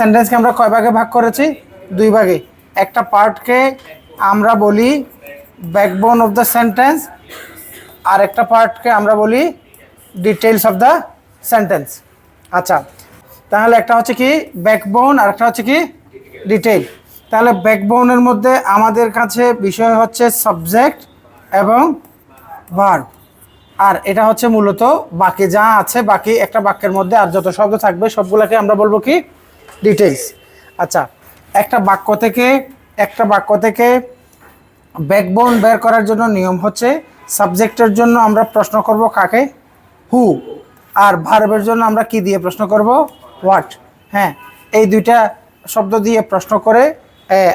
সেন্টেন্সকে আমরা কয় ভাগে ভাগ করেছি? দুই ভাগে। একটা পার্টকে আমরা বলি ব্যাকবোন অফ দ্য সেন্টেন্স আর একটা পার্টকে আমরা বলি ডিটেলস অফ দ্য সেন্টেন্স আচ্ছা তাহলে একটা হচ্ছে কি ব্যাকবোন আর একটা হচ্ছে কি ডিটেল তাহলে ব্যাকবোনের মধ্যে আমাদের কাছে বিষয় হচ্ছে সাবজেক্ট এবং ভার্ব আর এটা হচ্ছে মূলত বাকি যা আছে, বাকি একটা বাক্যের মধ্যে, আর যত শব্দ থাকবে, সবগুলোকে আমরা বলব কি ডিটেলস আচ্ছা একটা বাক্য থেকে, একটা বাক্য থেকে ব্যাকবোন বের করার জন্য নিয়ম হচ্ছে সাবজেক্টের জন্য আমরা প্রশ্ন করব কাকে? হু আর ভার্বের জন্য আমরা কি দিয়ে প্রশ্ন করব? হোয়াট হ্যাঁ এই দুইটা শব্দ দিয়ে প্রশ্ন করে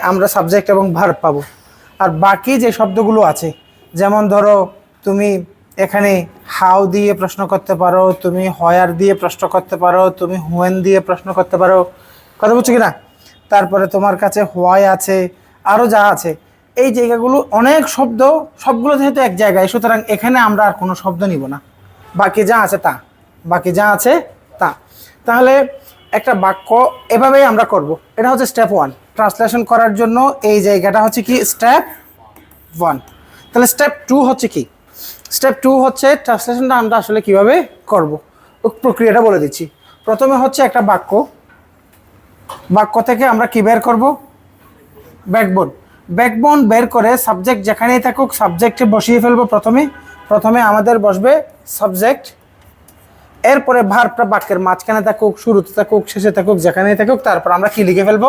আমরা সাবজেক্ট এবং ভার্ব পাবো। আর বাকি যে শব্দগুলো আছে, যেমন ধরো, তুমি এখানে হাউ দিয়ে প্রশ্ন করতে পারো, তুমি হয়ার দিয়ে প্রশ্ন করতে পারো, তুমি হুয়েন দিয়ে প্রশ্ন করতে পারো কথা বলছো কি না তারপরে তোমার কাছে হোয়াই আছে আরও যা আছে। এই জায়গাগুলো অনেক শব্দ, সবগুলো যেহেতু এক জায়গায়, সুতরাং এখানে আমরা আর কোনো শব্দ নিব না। বাকি যা আছে তা। বাকি যা আছে তা। তাহলে একটা বাক্য এভাবেই আমরা করব। এটা হচ্ছে স্টেপ ওয়ান ট্রান্সলেশন করার জন্য এই জায়গাটা হচ্ছে কি? স্টেপ ওয়ান তাহলে স্টেপ টু হচ্ছে কি? স্টেপ টু হচ্ছে ট্রান্সলেশনটা আমরা আসলে কীভাবে করব? প্রক্রিয়াটা বলে দিচ্ছি। প্রথমে হচ্ছে একটা বাক্য। বাক্য থেকে আমরা কি বের করব? ব্যাকবোন ব্যাকবোন বের করে সাবজেক্ট যেখানেই থাকুক সাবজেক্টে বসিয়ে ফেলব প্রথমে। প্রথমে আমাদের বসবে সাবজেক্ট এরপরে ভার্বটা বাক্যের মাঝখানে থাকুক, শুরুতে থাকুক, শেষে থাকুক, যেখানেই থাকুক, তারপর আমরা কি লিখে ফেলব?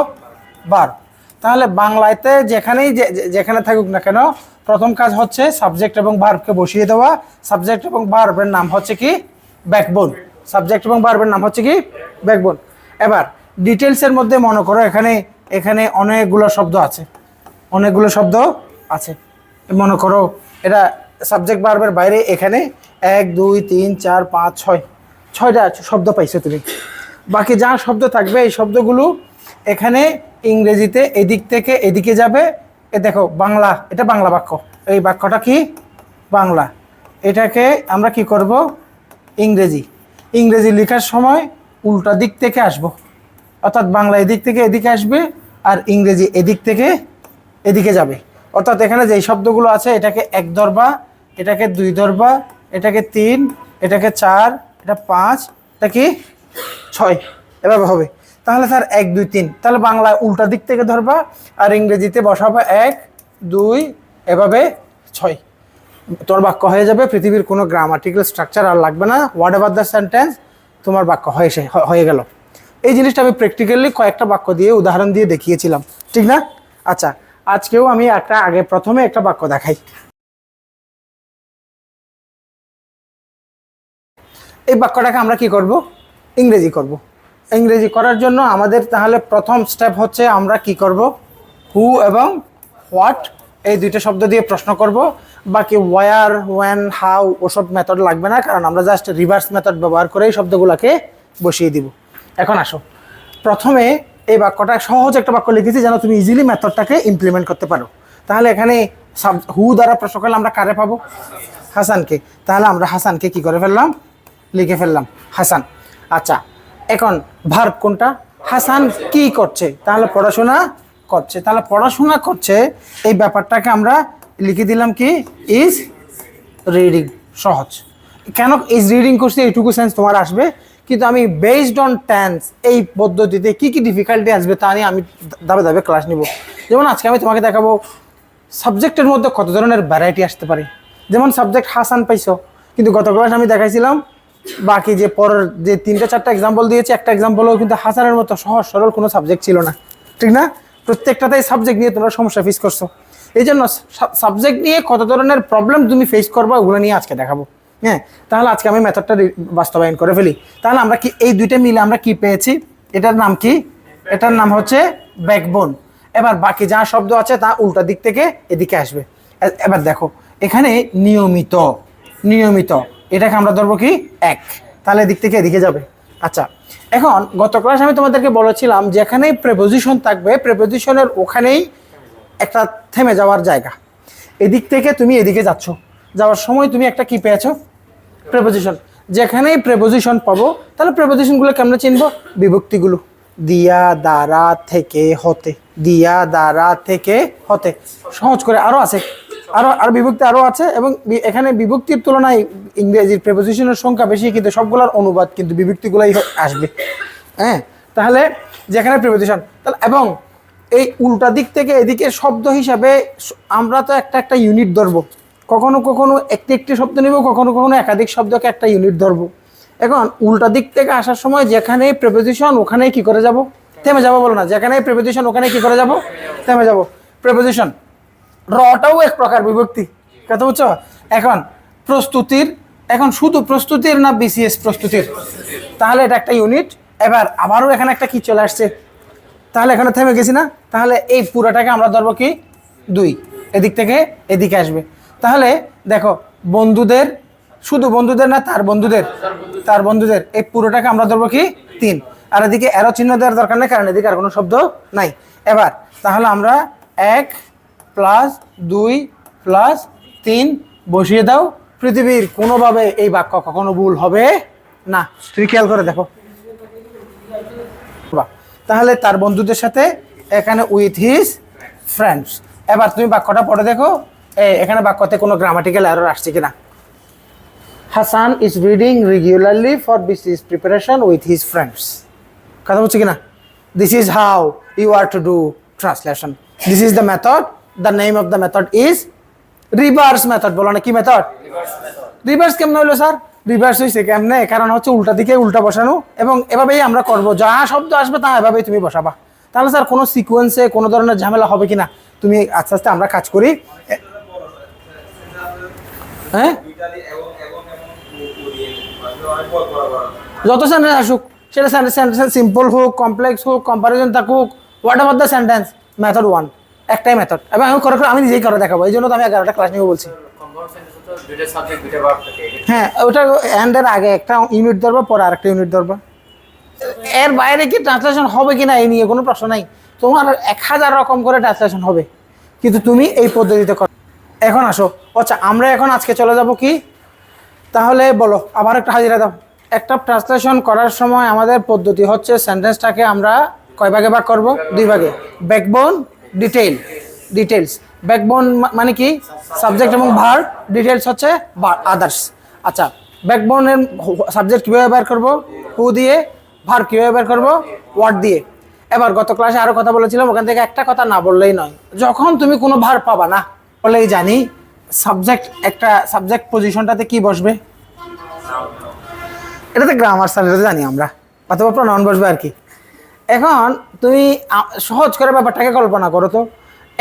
বার তাহলে বাংলাতে যেখানেই যেখানে থাকুক না কেন, প্রথম কাজ হচ্ছে সাবজেক্ট এবং ভার্বকে বসিয়ে দেওয়া। সাবজেক্ট এবং ভার্বের নাম হচ্ছে কি? ব্যাকবোন সাবজেক্ট এবং ভার্বের নাম হচ্ছে কি? ব্যাকবোন এবার ডিটেলসের মধ্যে মনে করো, এখানে এখানে অনেকগুলো শব্দ আছে। অনেকগুলো শব্দ আছে। মনে করো, এটা সাবজেক্ট ভার্বের বাইরে এখানে এক, দুই, তিন, চার, পাঁচ, ছয়। ছয়টা শব্দ পাইছো তুমি। বাকি যা শব্দ থাকবে, এই শব্দগুলো এখানে ইংরেজিতে এদিক থেকে এদিকে যাবে। এ দেখো, বাংলা, এটা বাংলা বাক্য। এই বাক্যটা কি? বাংলা। এটাকে আমরা কি করব? ইংরেজি। ইংরেজি লেখার সময় উল্টা দিক থেকে আসব। অর্থাৎ বাংলা এদিক থেকে এদিকে আসবে আর ইংরেজি এদিক থেকে এদিকে যাবে। অর্থাৎ এখানে যেই শব্দগুলো আছে, এটাকে এক দরবা, এটাকে দুই দরবা, এটাকে তিন, এটাকে চার, এটা পাঁচ, এটা কি? ছয়। এভাবে হবে। তাহলে স্যার এক, দুই, তিন। তাহলে বাংলা উল্টা দিক থেকে ধরবা আর ইংরেজিতে বসাবা এক, দুই, এভাবে ছয়। তোমার বাক্য হয়ে যাবে, পৃথিবীর কোনো গ্রামাটিক্যাল স্ট্রাকচার আর লাগবে না। হোয়াট এভার দ্য সেন্টেন্স তোমার বাক্য হয়ে হয়ে গেল। এই জিনিসটা আমি প্র্যাকটিক্যালি কয়েকটা বাক্য দিয়ে উদাহরণ দিয়ে দেখিয়েছিলাম, ঠিক না? আচ্ছা আজকেও আমি একটা আগে প্রথমে একটা বাক্য দেখাই। এই বাক্যটাকে আমরা কি করব? ইংরেজি করব। ইংরেজি করার জন্য আমাদের তাহলে প্রথম স্টেপ হচ্ছে আমরা কি করব? হু এবং হোয়াট এই দুইটা শব্দ দিয়ে প্রশ্ন করব। বাকি ওয়ার ওয়েন হাউ ওসব মেথড লাগবে না, কারণ আমরা জাস্ট রিভার্স মেথড ব্যবহার করে এই শব্দগুলোকে বসিয়ে দিব। এখন আসো। প্রথমে এই বাক্যটা সহজ একটা বাক্য লিখেছি যেন তুমি ইজিলি মেথডটাকে ইমপ্লিমেন্ট করতে পারো। তাহলে এখানে সাব হু দ্বারা প্রশ্ন করলে আমরা কারে পাবো? হাসানকে। তাহলে আমরা হাসানকে কি করে ফেললাম? লিখে ফেললাম। হাসান। আচ্ছা এখন ভার্ব কোনটা? হাসান কি করছে? তাহলে পড়াশোনা করছে। তাহলে পড়াশোনা করছে, এই ব্যাপারটাকে আমরা লিখে দিলাম কি? ইজ রিডিং সহজ। কেন ইজ রিডিং করছি? এইটুকু সেন্স তোমার আসবে। কিন্তু আমি বেসড অন টেন্স এই পদ্ধতিতে কি কি ডিফিকাল্টি আসবে তা নিয়ে আমি দাবে দাবে ক্লাস নিব। যেমন আজকে আমি তোমাকে দেখাবো সাবজেক্টের মধ্যে কত ধরনের ভ্যারাইটি আসতে পারে। যেমন সাবজেক্ট হাসান পাইছো, কিন্তু গত ক্লাস আমি দেখাইছিলাম, বাকি যে পরের যে তিনটা চারটা এক্সাম্পল দিয়েছি, একটা এক্সাম্পলও কিন্তু হাসানের মতো সহজ সরল কোনো সাবজেক্ট ছিল না। ঠিক না? প্রত্যেকটাতেই সাবজেক্ট নিয়ে তোমরা সমস্যা ফেস করছ। এই জন্য সাবজেক্ট নিয়ে কত ধরনের প্রবলেম তুমি ফেস করবা ওগুলো নিয়ে আজকে দেখাবো। হ্যাঁ তাহলে আজকে আমি মেথডটা বাস্তবায়ন করে ফেলি। তাহলে আমরা কি এই দুইটা মিলে আমরা কি পেয়েছি? এটার নাম কি? এটার নাম হচ্ছে ব্যাকবোন এবার বাকি যা শব্দ আছে তা উল্টা দিক থেকে এদিকে আসবে। এবার দেখো, এখানে নিয়মিত নিয়মিত, এটাকে আমরা ধরবো কি? এক। তাহলে এদিক থেকে এদিকে যাবে। আচ্ছা এখন গত ক্লাস আমি তোমাদেরকে বলেছিলাম যেখানেই প্রেপোজিশন থাকবে প্রেপোজিশনের ওখানেই একটা থেমে যাওয়ার জায়গা। এদিক থেকে তুমি এদিকে যাচ্ছ। যাওয়ার সময় তুমি একটা কি পেয়েছ? প্রেপোজিশন যেখানেই প্রেপোজিশন পাবো, তাহলে প্রেপোজিশনগুলো কেমনে চিনবো। বিভক্তিগুলো। দিয়া, দ্বারা, থেকে, হতে। দিয়া, দ্বারা, থেকে, হতে। সহজ করে আরও আছে। আরও আর বিভক্তি আরও আছে এবং এখানে বিভক্তির তুলনায় ইংরেজির প্রেপোজিশনের সংখ্যা বেশি, কিন্তু সবগুলোর অনুবাদ কিন্তু বিভক্তিগুলাই আসবে। হ্যাঁ? তাহলে যেখানে প্রেপোজিশন তাহলে এবং এই উল্টা দিক থেকে এদিকে শব্দ হিসাবে আমরা তো একটা একটা ইউনিট ধরবো। কখনো কখনো একটি একটি শব্দ নিব, কখনো কখনো একাধিক শব্দকে একটা ইউনিট ধরবো। এখন উল্টা দিক থেকে আসার সময় যেখানে প্রেপোজিশন ওখানে কি করে যাব? থেমে যাব বলো না, যেখানে প্রেপোজিশন ওখানে কি করে যাব? থেমে যাব। প্রেপোজিশন রটাও এক প্রকার বিভক্তি, কথা বুঝছ? এখন প্রস্তুতির, এখন শুধু প্রস্তুতির না বিসিএস প্রস্তুতির? তাহলে এটা একটা ইউনিট এবার আবারও এখানে একটা কি চলে আসছে? তাহলে এখানে থেমে গেছি না? তাহলে এই পুরোটাকে আমরা ধরবো কি? দুই। এদিক থেকে এদিকে আসবে। তাহলে দেখো, বন্ধুদের, শুধু বন্ধুদের না, তার বন্ধুদের তার বন্ধুদের, এই পুরোটাকে আমরা ধরবো কি? তিন। আর এদিকে এরো চিহ্ন দেওয়ার দরকার নেই, কারণ এদিকে আর কোনো শব্দ নাই। এবার, তাহলে আমরা এক প্লাস দুই প্লাস তিন বসিয়ে দাও। পৃথিবীর কোনোভাবে এই বাক্য কখনো ভুল হবে না। তুমি খেয়াল করে দেখো। তাহলে তার বন্ধুদের সাথে এখানে উইথ হিজ ফ্রেন্ডস এবার তুমি বাক্যটা পড়ে দেখো। এখানে বাক্যতে কোনো গ্রামাটিক্যাল এরর আসছে কিনা? Hasan is reading regularly for BCS preparation with his friends কথা বলছে কিনা? This is how you are to do translation this is the method the name of the method is reverse method বলো না কি method reverse কেমনে হলো sir? Reverse হয়েছে কেমনে? কারণ হচ্ছে উল্টা দিকে উল্টা বসানো এবং এভাবেই আমরা করব। যা শব্দ আসবে তা এভাবেই তুমি বসাবা। তাহলে স্যার কোনো সিকোয়েন্সে কোনো ধরনের ঝামেলা হবে কিনা? তুমি আস্তে আস্তে আমরা কাজ করি। হ্যাঁ? যত সেন্টেন্স আসুক, সেটা সেন্টেন্স সিম্পল হোক কমপ্লেক্স হোক কম্পারিজন থাকুক whatever the sentence method one একটাই মেথড এবং আমি করে আমি নিজেই করে দেখাবো, এই জন্য তো আমি এগারোটা ক্লাস নিয়ে বলছি। হ্যাঁ ওটা এন্ডের আগে একটা ইউনিট ধরবো, পরে আরেকটা ইউনিট ধরবো। এর বাইরে কি ট্রান্সলেশন হবে কি না এই নিয়ে কোনো প্রশ্ন নাই। তোমার এক হাজার রকম করে ট্রান্সলেশন হবে। কিন্তু তুমি এই পদ্ধতিতে এখন আসো। আচ্ছা আমরা এখন আজকে চলে যাব কি? তাহলে বলো, আবার একটা হাজিরা দাও। একটা ট্রান্সলেশন করার সময় আমাদের পদ্ধতি হচ্ছে সেন্টেন্সটাকে আমরা কয় ভাগে ভাগ করব? দুই ভাগে। ব্যাকবোন ডিটেইল ডিটেলস ব্যাকবোন মানে কি? সাবজেক্ট এবং ভার ডিটেলস হচ্ছে আদার্স আচ্ছা ব্যাকবোনের সাবজেক্ট কীভাবে বের করব? হু দিয়ে। ভার কীভাবে বের করব? ওয়ার্ড দিয়ে। এবার গত ক্লাসে আরও কথা বলেছিলাম, ওখান থেকে একটা কথা না বললেই নয়। যখন তুমি কোনো ভার পাবা না বলেই জানি সাবজেক্ট একটা সাবজেক্ট পজিশনটাতে কি বসবে? এটাতে গ্রামার স্যার এটা জানি আমরা। অথবা প্রনাউন বসবে আর কি। এখন তুমি সহজ করে ব্যাপারটাকে কল্পনা করো তো।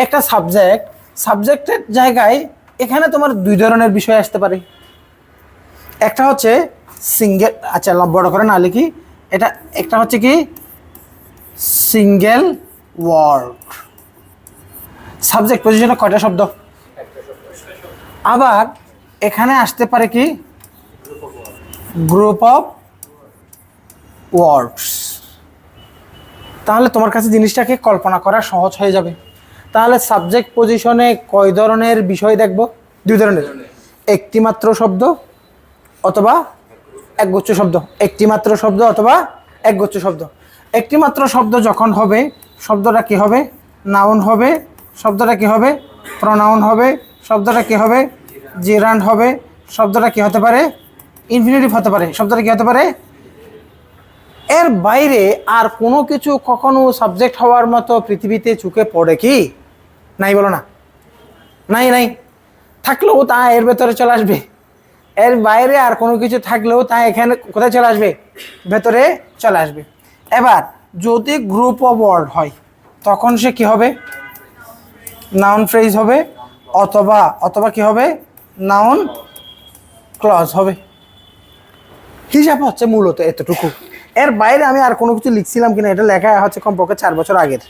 একটা সাবজেক্ট সাবজেক্টের জায়গায় এখানে তোমার দুই ধরনের বিষয় আসতে পারে। একটা হচ্ছে সিঙ্গেল আচ্ছা বড় করে না লিখি। এটা, একটা হচ্ছে কি? সিঙ্গেল ওয়ার্ড সাবজেক্ট পজিশনে কয়টা শব্দ? আবার এখানে আসতে পারে কি? গ্রুপ অফ ওয়ার্ডস তাহলে তোমার কাছে জিনিসটাকে কল্পনা করা সহজ হয়ে যাবে। তাহলে সাবজেক্ট পজিশনে কয় ধরনের বিষয় দেখব? দুই ধরনের। একটি মাত্র শব্দ অথবা একগুচ্ছ শব্দ। একটি মাত্র শব্দ অথবা একগুচ্ছ শব্দ। একটি মাত্র শব্দ যখন হবে, শব্দটা কি হবে? নাউন হবে। শব্দটা কি হবে? প্রনাউন হবে। শব্দটা কি হবে? জিরান্ড হবে, শব্দটা কি হতে পারে? ইনফিনিটিভ হতে পারে। শব্দটা কি হতে পারে? এর বাইরে আর কোনো কিছু কখনো সাবজেক্ট হওয়ার মতো পৃথিবীতে চুকে পড়ে কি? নাই বলো না। নাই নাই। থাকলেও তা এর ভেতরে চলে আসবে। এর বাইরে আর কোনো কিছু থাকলেও তা এখানে কোথায় চলে আসবে? ভেতরে চলে আসবে। এবার, যদি গ্রুপ অফ ওয়ার্ড হয়, তখন সে কি হবে? নাউন ফ্রেজ হবে। অথবা অথবা কি হবে? নাউন ক্লজ হবে। হিসাব হচ্ছে মূলত এতটুকু। এর বাইরে আমি আর কোনো কিছু লিখছিলাম কিনা, এটা লেখা হচ্ছে কমপক্ষে চার বছর আগের।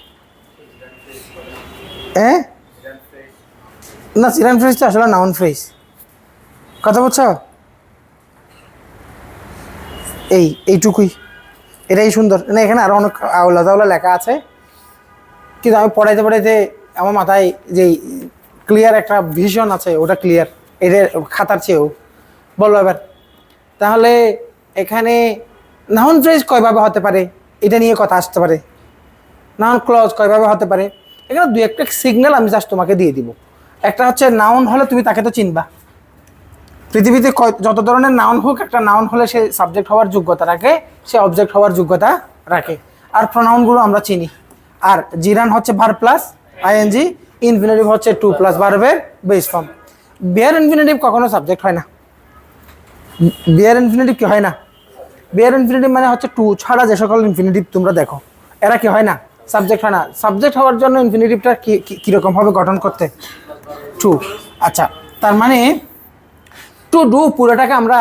হ্যাঁ না সিরান ফ্রেজ তো আসলে নাউন ফ্রেজ কথা বলছ? এই, এইটুকুই। এটাই সুন্দর। না, এখানে আরও অনেক আওলা তাওলা লেখা আছে। কিন্তু আমি পড়াইতে পড়াইতে আমার মাথায় যে ক্লিয়ার একটা ভিশন আছে, ওটা ক্লিয়ার এদের খাতার চেয়েও। বলো এবার। তাহলে এখানে নাউন ফ্রেজ কয়ভাবে হতে পারে? এটা নিয়ে কথা আসতে পারে। নাউন ক্লজ কয়ভাবে হতে পারে? এখানে দু একটা সিগন্যাল আমি জাস্ট তোমাকে দিয়ে দিব। একটা হচ্ছে নাউন হলে তুমি তাকে তো চিনবা। পৃথিবীতে যত ধরনের নাউন হোক, একটা নাউন হলে সে সাবজেক্ট হওয়ার যোগ্যতা রাখে সে অবজেক্ট হওয়ার যোগ্যতা রাখে। আর প্রোনাউনগুলো আমরা চিনি। আর জিরান হচ্ছে ভার প্লাস আইএনজি ইনফিনিটিভ হচ্ছে টু প্লাস ভার্বের বেস ফর্ম বিয়ার ইনফিনিটিভ কখনো সাবজেক্ট হয় না। বিয়ার ইনফিনিটিভ কি হয় না? বিয়ার ইনফিনিটিভ মানে হচ্ছে টু ছাড়া যে সকল ইনফিনিটিভ তোমরা দেখো। এরা কি হয় না? সাবজেক্ট হয় না। সাবজেক্ট হওয়ার জন্য ইনফিনিটিভটা কীরকম হবে গঠন করতে? টু আচ্ছা তার মানে টু ডু পুরোটাকে আমরা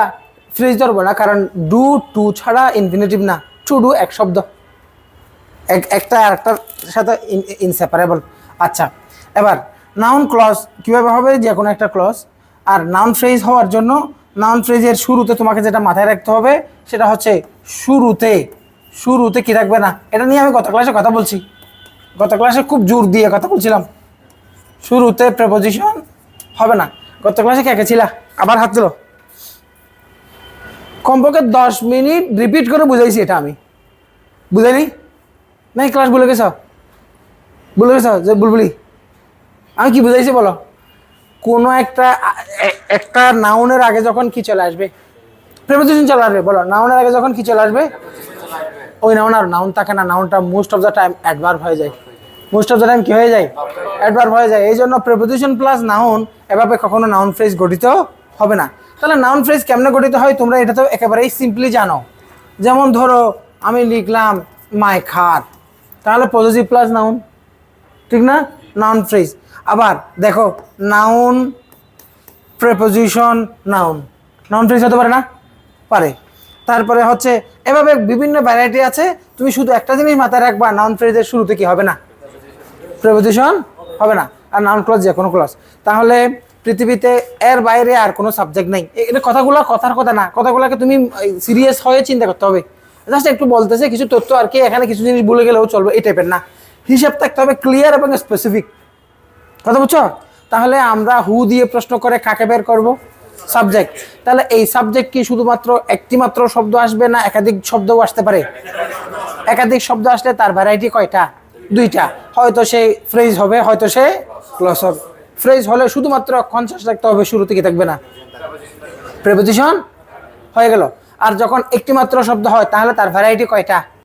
ফ্রিজ ধরবো না, কারণ ডু টু ছাড়া ইনফিনিটিভ না। টু ডু এক শব্দ। এক, একটা আরেকটার সাথে ইনসেপারেবল আচ্ছা এবার নাউন ক্লজ কীভাবে হবে? যে কোনো একটা ক্লজ আর নাউন ফ্রেজ হওয়ার জন্য নাউন ফ্রেজের শুরুতে তোমাকে যেটা মাথায় রাখতে হবে, সেটা হচ্ছে শুরুতে। শুরুতে কি রাখবে না? এটা নিয়ে আমি গত ক্লাসে কথা বলছি। গত ক্লাসে খুব জোর দিয়ে কথা বলছিলাম। শুরুতে প্রেপোজিশন হবে না। গত ক্লাসে কে ছিলা? আবার হাত দিল কমপক্ষে দশ মিনিট রিপিট করে বুঝাইছি এটা আমি। বুঝাইনি? নাই ক্লাস ভুলে গেছ? ভুলে গেছ? যে বুলবুলি আমি কি বুঝাইছি বলো? কোনো একটা একটা নাউনের আগে যখন কি চলে আসবে? প্রেপোজিশন চলে আসবে, বলো। নাউনের আগে যখন কি চলে আসবে? ওই নাউন আর নাউন থাকে না নাউনটা most of the time adverb হয়ে যায়। মোস্ট অফ দ্য টাইম কি হয়ে যায়? অ্যাডভার্ব হয়ে যায়। এই জন্য প্রেপোজিশন প্লাস নাউন এভাবে কখনো নাউন ফ্রেজ গঠিত হবে না। তাহলে নাউন ফ্রেজ কেমনে গঠিত হয়? তোমরা এটা তো একেবারেই সিম্পলি জানো। যেমন ধরো, আমি লিখলাম, মাই খার তাহলে পজিটিভ প্লাস নাউন ঠিক না? নাউন ফ্রেজ আবার দেখো noun preposition noun noun phrase হতে পারে না? পারে। তারপরে হচ্ছে, এভাবে বিভিন্ন ভ্যারাইটি আছে, তুমি শুধু একটা জিনিস মাথায় রাখবা নাউন ফ্রেজের শুরুতে কি হবে না? প্রেপোজিশন হবে না। আর নাউন ক্লজ যে কোনো ক্লজ তাহলে পৃথিবীতে এর বাইরে আর কোনো সাবজেক্ট নেই। এটা কথাগুলো কথার কথা না। কথাগুলোকে তুমি সিরিয়াস হয়ে চিন্তা করতে হবে। জাস্ট একটু বলতেছে, কিছু তথ্য আর কি, এখানে কিছু জিনিস ভুলে গেলেও চলবে, এই টাইপের না। হিসাব থাকতে হবে ক্লিয়ার এবং স্পেসিফিক কথা বুঝছ? তাহলে আমরা হু দিয়ে প্রশ্ন করে কাকে বের করব? সাবজেক্ট তাহলে এই সাবজেক্ট কি শুধুমাত্র একটি মাত্র শব্দ আসবে না একাধিক শব্দও আসতে পারে? একাধিক শব্দ আসলে তার ভ্যারাইটি কয়টা? দুইটা। হয়তো সে ফ্রেজ হবে, হয়তো সে ক্লস হবে। ফ্রেজ হলে শুধুমাত্র কনসাস রাখতে হবে, শুরু থেকে থাকবে না। প্রেপোজিশন হয়ে গেল। আর যখন একটি মাত্র শব্দ হয়, তাহলে তার ভ্যারাইটি কয়টা?